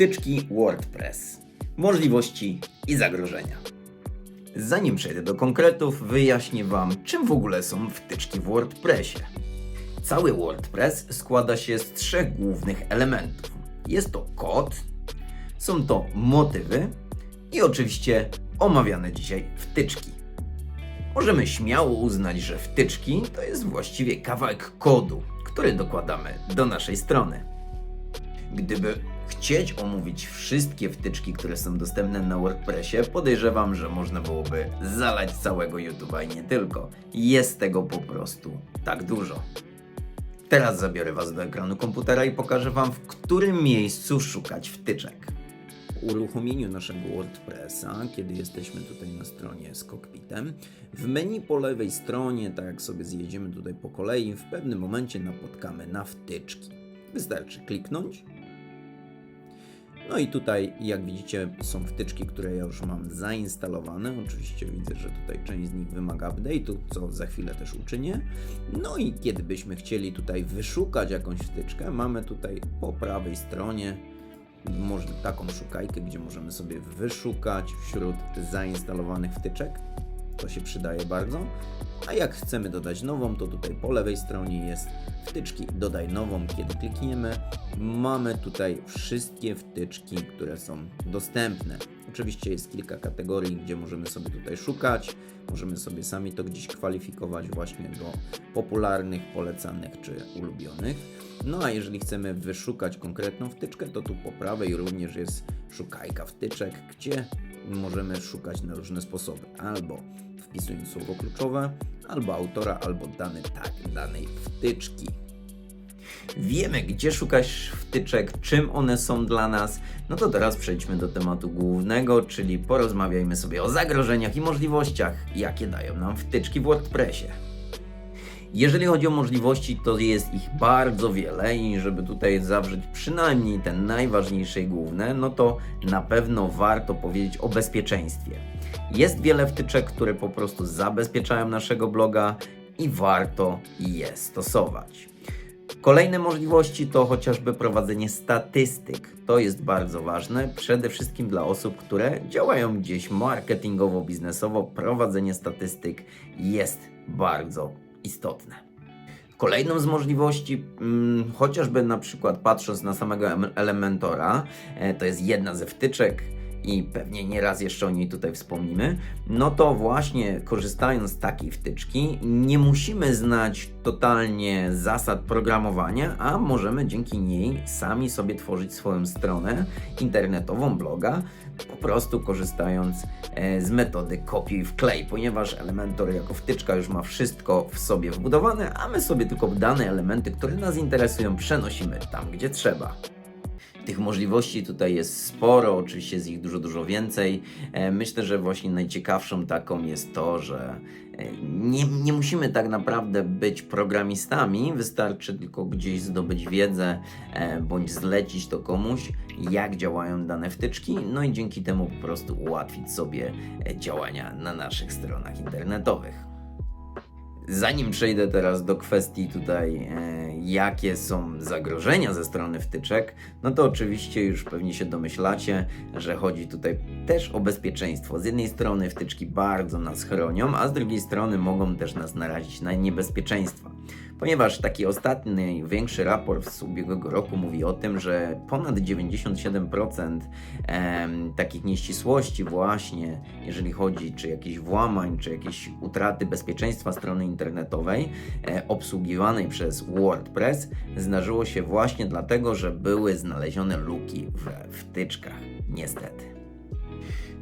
Wtyczki WordPress. Możliwości i zagrożenia. Zanim przejdę do konkretów, wyjaśnię Wam, czym w ogóle są wtyczki w WordPressie. Cały WordPress składa się z trzech głównych elementów. Jest to kod, są to motywy i oczywiście omawiane dzisiaj wtyczki. Możemy śmiało uznać, że wtyczki to jest właściwie kawałek kodu, który dokładamy do naszej strony. Gdyby chcieć omówić wszystkie wtyczki, które są dostępne na WordPressie, podejrzewam, że można byłoby zalać całego YouTube'a i nie tylko. Jest tego po prostu tak dużo. Teraz zabiorę Was do ekranu komputera i pokażę Wam, w którym miejscu szukać wtyczek. W uruchomieniu naszego WordPressa, kiedy jesteśmy tutaj na stronie z kokpitem, w menu po lewej stronie, tak jak sobie zjedziemy tutaj po kolei, w pewnym momencie napotkamy na wtyczki. Wystarczy kliknąć. No i tutaj, jak widzicie, są wtyczki, które ja już mam zainstalowane. Oczywiście widzę, że tutaj część z nich wymaga update'u, co za chwilę też uczynię. No i kiedy byśmy chcieli tutaj wyszukać jakąś wtyczkę, mamy tutaj po prawej stronie może taką szukajkę, gdzie możemy sobie wyszukać wśród zainstalowanych wtyczek. To się przydaje bardzo. A jak chcemy dodać nową, to tutaj po lewej stronie jest wtyczki dodaj nową. Kiedy klikniemy, mamy tutaj wszystkie wtyczki, które są dostępne. Oczywiście jest kilka kategorii, gdzie możemy sobie tutaj szukać. Możemy sobie sami to gdzieś kwalifikować właśnie do popularnych, polecanych czy ulubionych. No a jeżeli chcemy wyszukać konkretną wtyczkę, to tu po prawej również jest szukajka wtyczek, gdzie możemy szukać na różne sposoby. Albo wpisując słowo kluczowe, albo autora, albo dany tag danej wtyczki. Wiemy, gdzie szukać wtyczek, czym one są dla nas. No to teraz przejdźmy do tematu głównego, czyli porozmawiajmy sobie o zagrożeniach i możliwościach, jakie dają nam wtyczki w WordPressie. Jeżeli chodzi o możliwości, to jest ich bardzo wiele i żeby tutaj zawrzeć przynajmniej te najważniejsze i główne, no to na pewno warto powiedzieć o bezpieczeństwie. Jest wiele wtyczek, które po prostu zabezpieczają naszego bloga i warto je stosować. Kolejne możliwości to chociażby prowadzenie statystyk. To jest bardzo ważne, przede wszystkim dla osób, które działają gdzieś marketingowo, biznesowo. Prowadzenie statystyk jest bardzo istotne. Kolejną z możliwości, hmm, chociażby na przykład patrząc na samego Elementora, e, to jest jedna ze wtyczek i pewnie nieraz jeszcze o niej tutaj wspomnimy, no to właśnie korzystając z takiej wtyczki nie musimy znać totalnie zasad programowania, a możemy dzięki niej sami sobie tworzyć swoją stronę internetową, bloga, po prostu korzystając e, z metody kopiuj wklej, ponieważ Elementor jako wtyczka już ma wszystko w sobie wbudowane, a my sobie tylko dane elementy, które nas interesują, przenosimy tam, gdzie trzeba. Tych możliwości tutaj jest sporo, oczywiście jest ich dużo, dużo więcej. E, myślę, że właśnie najciekawszą taką jest to, że e, nie, nie musimy tak naprawdę być programistami, wystarczy tylko gdzieś zdobyć wiedzę e, bądź zlecić to komuś, jak działają dane wtyczki, no i dzięki temu po prostu ułatwić sobie działania na naszych stronach internetowych. Zanim przejdę teraz do kwestii tutaj, e, jakie są zagrożenia ze strony wtyczek, no to oczywiście już pewnie się domyślacie, że chodzi tutaj też o bezpieczeństwo. Z jednej strony wtyczki bardzo nas chronią, a z drugiej strony mogą też nas narazić na niebezpieczeństwa ponieważ taki ostatni, większy raport z ubiegłego roku mówi o tym, że ponad 97% em, takich nieścisłości właśnie, jeżeli chodzi czy jakieś włamań, czy jakieś utraty bezpieczeństwa strony internetowej e, obsługiwanej przez WordPress zdarzyło się właśnie dlatego, że były znalezione luki w wtyczkach, niestety.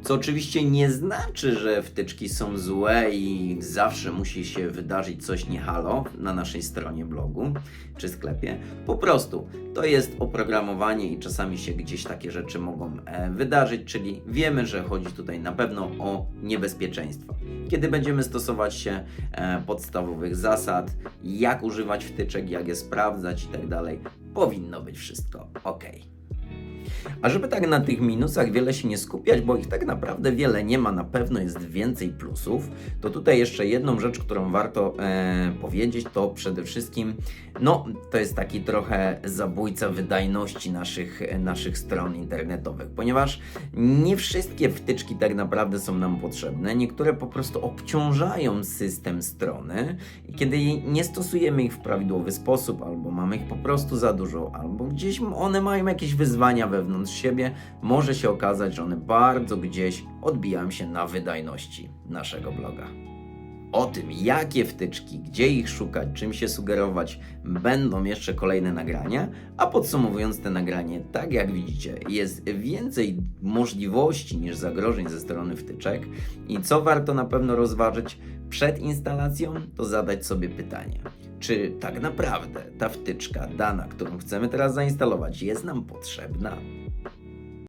Co oczywiście nie znaczy, że wtyczki są złe i zawsze musi się wydarzyć coś niehalo na naszej stronie blogu czy sklepie. Po prostu to jest oprogramowanie i czasami się gdzieś takie rzeczy mogą e, wydarzyć, czyli wiemy, że chodzi tutaj na pewno o niebezpieczeństwo. Kiedy będziemy stosować się e, podstawowych zasad, jak używać wtyczek, jak je sprawdzać i tak powinno być wszystko ok. A żeby tak na tych minusach wiele się nie skupiać, bo ich tak naprawdę wiele nie ma, na pewno jest więcej plusów, to tutaj jeszcze jedną rzecz, którą warto e, powiedzieć, to przede wszystkim, no to jest taki trochę zabójca wydajności naszych, naszych stron internetowych, ponieważ nie wszystkie wtyczki tak naprawdę są nam potrzebne, niektóre po prostu obciążają system strony i kiedy nie stosujemy ich w prawidłowy sposób, albo mamy ich po prostu za dużo, albo gdzieś one mają jakieś wyzwania wewnątrz siebie, może się okazać, że one bardzo gdzieś odbijają się na wydajności naszego bloga. O tym, jakie wtyczki, gdzie ich szukać, czym się sugerować, będą jeszcze kolejne nagrania. A podsumowując te nagranie, tak jak widzicie, jest więcej możliwości niż zagrożeń ze strony wtyczek. I co warto na pewno rozważyć przed instalacją, to zadać sobie pytanie. Czy tak naprawdę ta wtyczka dana, którą chcemy teraz zainstalować, jest nam potrzebna?